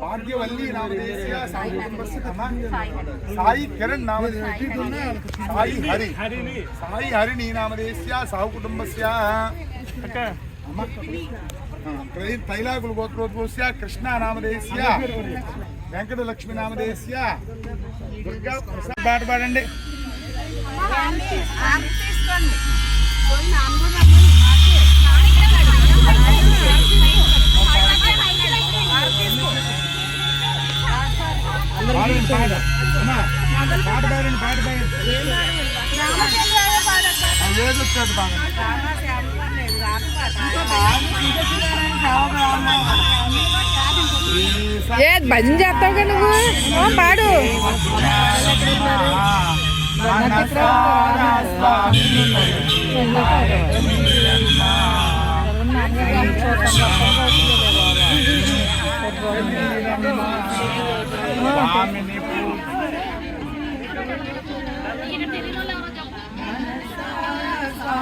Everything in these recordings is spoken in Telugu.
భాగ్యవల్లి నామదేశ్య సాయి కుటుంబస్య తమ సాయి కిరణ్ నామదేశ్య సాయి హరి. సాయి హరిణి నామదేశ్య సాహు కుటుంబస్య తైలాకుల గోత్రోద్భవస్య. కృష్ణ నామదేశ్య వెంకటలక్ష్మి నామదేశ్య దుర్గా ప్రసాద్. పాట పాడండి. పాడండి ఆ, ఏది వచ్చేది పాడండి ఏ బంద్ చేస్తావుగా నువ్వు? పాడు. స్వామిని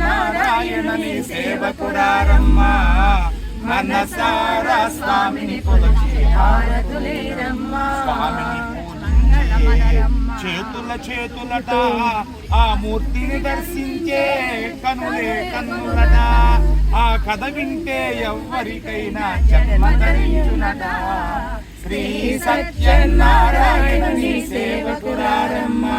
నారాయణని సేవకుడారమ్మా మనసారా స్వామిని కొలిచి హారతులేరమ్మా చేతుల చేతులట ఆ మూర్తిని దర్శించే కనులే కన్నులట ఆ కథ వింటే ఎవ్వరికైనా జన్మ ధరించునట. శ్రీ సత్యనారాయణని సేవకురారమ్మా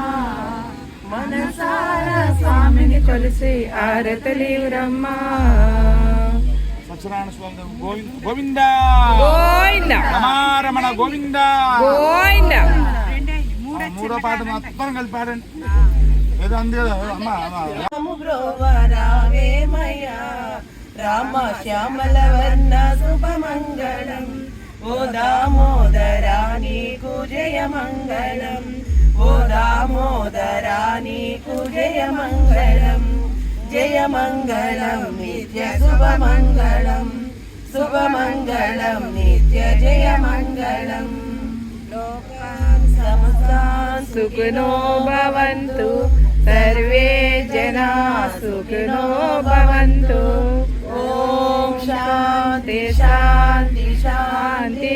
మనసారా స్వామిని కొలిసి హారతులేరమ్మా సత్యనారాయణ స్వామి దేవ గోవింద గోవింద గోయిందా రమారమణ గోవింద గోయిందా ఆ మూడో పాట మొత్తం కలిపి పాడండి ఏదో అంది కదా అమ్మ అమ్మ. రాము బ్రోవరావేమయ్యా రామ శ్యామల వర్ణ శుభమంగళం ఓ దామోదరా నీకు జయ మంగళం ఓ దామోదరా నీకు జయ మంగళం జయ మంగళం నిత్య శుభమంగళం శుభమంగళం నిత్య జయ మంగళం లోకాన్ సమస్తాన్ సుఖినో భవంతు సర్వే జనా సుఖినో భవంతు ఓం శాంతి శాంతి శాంతి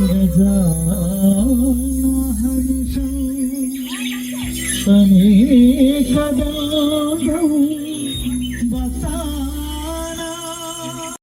রাজা